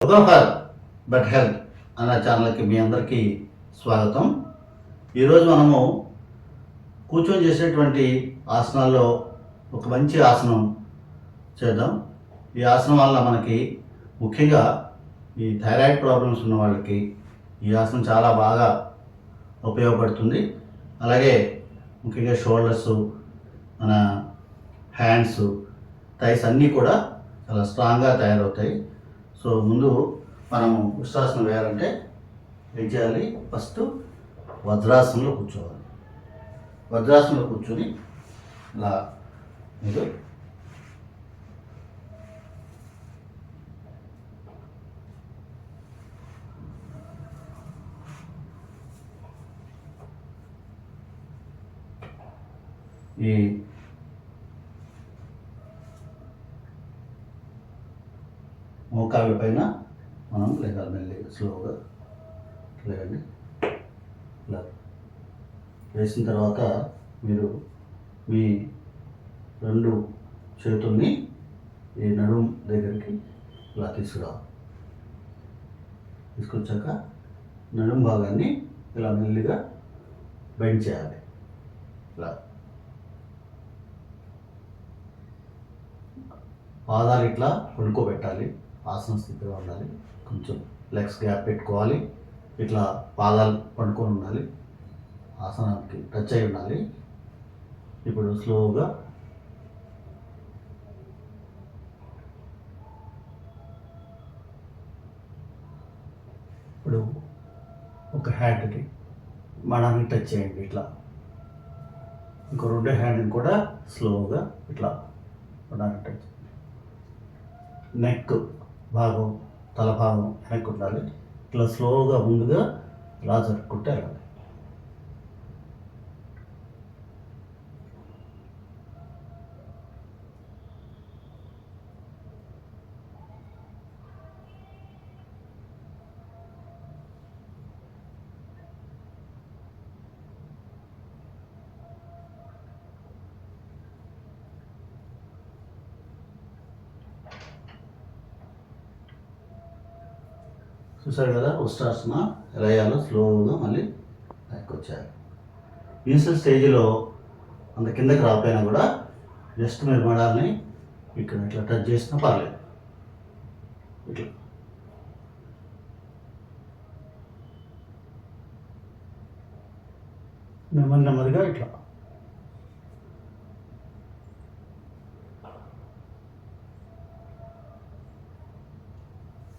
For but health అన్న ఛానల్కి మీ అందరికీ స్వాగతం. ఈరోజు మనము కూర్చొని చేసేటువంటి ఆసనాల్లో ఒక మంచి ఆసనం చేద్దాం. ఈ ఆసనం వల్ల మనకి ముఖ్యంగా ఈ థైరాయిడ్ ప్రాబ్లమ్స్ ఉన్న వాళ్ళకి ఈ ఆసనం చాలా బాగా ఉపయోగపడుతుంది. అలాగే ముఖ్యంగా షోల్డర్స్ మన హ్యాండ్స్ థైస్ అన్నీ కూడా చాలా స్ట్రాంగ్గా తయారవుతాయి. సో ముందు మనం ఉష్ట్రాసనం వేయాలంటే ఏం చేయాలి? ఫస్ట్ వజ్రాసనంలో కూర్చోవాలి. వజ్రాసనంలో కూర్చొని ఇలా మీరు ఈ మోకాళ్ళ పైన మనం లేగాలి మెల్లిగా స్లోగా లేదండి. ఇలా వేసిన తర్వాత మీరు మీ రెండు చేతుల్ని ఈ నడుము దగ్గరికి ఇలా తీసుకురావాలి తీసుకొచ్చాక నడుం భాగాన్ని ఇలా మెల్లిగా బెండ్ చేయాలి. ఇలా. పాదాలు ఇట్లా పడుకోబెట్టాలి ఆసన స్థితిలో ఉండాలి. కొంచెం లెగ్స్ గ్యాప్ పెట్టుకోవాలి. ఇట్లా పాదాలు పండుకొని ఉండాలి. ఆసనానికి టచ్ అయి ఉండాలి. ఇప్పుడు స్లోగా ఇప్పుడు ఒక హ్యాండ్కి మడాన్ని టచ్ చేయండి ఇట్లా. ఇంకో రెండో హ్యాండ్ని కూడా స్లోగా ఇట్లా మడాన్ని టచ్ నెక్ భాగం తల భాగం వెనక్కి ఉండాలి ఇట్లా స్లోగా ముందుగా ఇలా జరుపుకుంటే వెళ్ళాలి చూసారు కదా ఉష్ట్రాసన లయాలు స్లోగా మళ్ళీ బ్యాక్ వచ్చారు ఇనిషియల్ స్టేజ్లో అంత కిందకి రాకపోయినా కూడా జస్ట్ మీరు మడాల్ని ఇక్కడ ఇట్లా టచ్ చేసినా పర్లేదు. ఇట్లా. నెమ్మది నెమ్మదిగా ఇట్లా.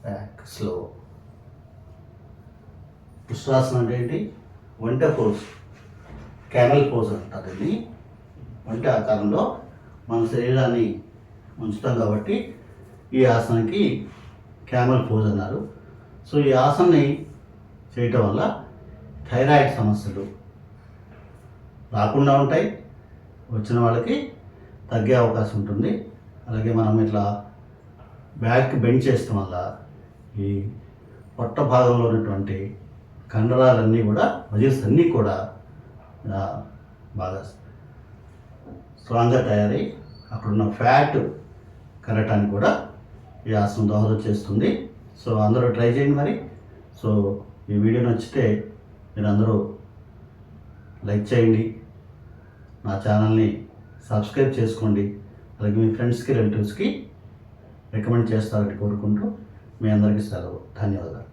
బ్యాక్ స్లో ఉష్ట్రాసనం అంటే ఏంటి? వంట పోజ్ క్యామెల్ పోజ్ అంటారు దీన్ని. వంట ఆకారంలో మన శరీరాన్ని ఉంచుతాం కాబట్టి ఈ ఆసనానికి క్యామల్ పోజ్ అన్నారు. సో ఈ ఆసనాన్ని చేయటం వల్ల థైరాయిడ్ సమస్యలు రాకుండా ఉంటాయి. వచ్చిన వాళ్ళకి తగ్గే అవకాశం ఉంటుంది. అలాగే మనం ఇట్లా బ్యాక్ బెండ్ చేస్తాం వల్ల ఈ పొట్ట భాగంలో ఉన్నటువంటి కండరాలన్నీ కూడా మజిల్స్ అన్నీ కూడా బాగా స్ట్రాంగ్గా తయారై అక్కడున్న ఫ్యాట్ కరగటానికి కూడా ఈ ఆసనం దోహదం చేస్తుంది. సో అందరూ ట్రై చేయండి మరి. సో ఈ వీడియో నచ్చితే మీరు అందరూ లైక్ చేయండి. నా ఛానల్ని సబ్స్క్రైబ్ చేసుకోండి. అలాగే మీ ఫ్రెండ్స్కి రిలేటివ్స్కి రికమెండ్ చేస్తారని కోరుకుంటూ మీ అందరికీ సెలవు. ధన్యవాదాలు.